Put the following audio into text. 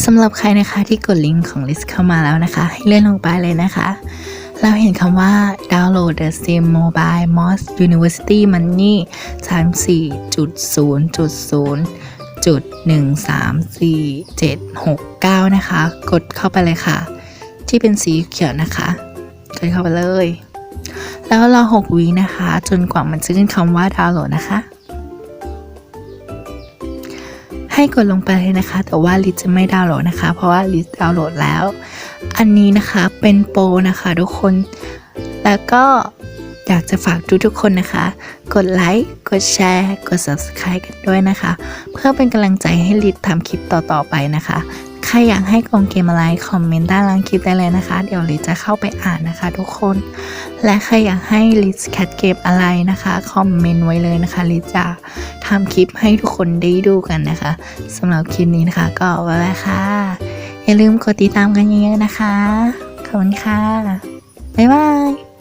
สำหรับใครนะคะที่กดลิงก์ของลิสเข้ามาแล้วนะคะ ให้เลื่อนลงไปเลยนะคะ เราเห็นคำว่า download the sim mobile moss university money 34.0.0จุด134.769 นะคะ กดเข้าไปเลยค่ะ ที่เป็นสีเขียวนะคะกดเข้าไปเลย แล้วรอ 6วินะคะ จนกว่ามันจะขึ้นคำว่าดาวน์โหลดนะคะ ให้กดลงไปเลยนะคะ แต่ว่าลิซจะไม่ดาวน์โหลดนะคะ เพราะว่าลิซดาวน์โหลดแล้ว อันนี้นะคะเป็นโปรนะคะทุกคน แล้วก็อยากจะฝากทุกๆคนนะคะ กดไลค์ กดแชร์ กด subscribe กันด้วยนะคะ เพื่อเป็นกำลังใจให้ลิททำคลิปต่อๆไปนะคะ ครอยากให้กองเกมอะไรคอมเมนต์ด้านล่างคลิปได้เลยนะคะ เดี๋ยวลิจะเข้าไปอ่านนะคะทุกคน และใครอยากให้ลิซแคทเกมอะไรนะคะคอมเมนต์ไว้เลยนะคะลิซจะทำคลิปให้ทุกคนได้ดูกันนะคะสำหรับคลิปนี้นะคะก็ไว้แล้วค่ะ อย่าลืมกดติดตามกันเยอะๆนะคะ ขอบคุณค่ะ บ๊ายบาย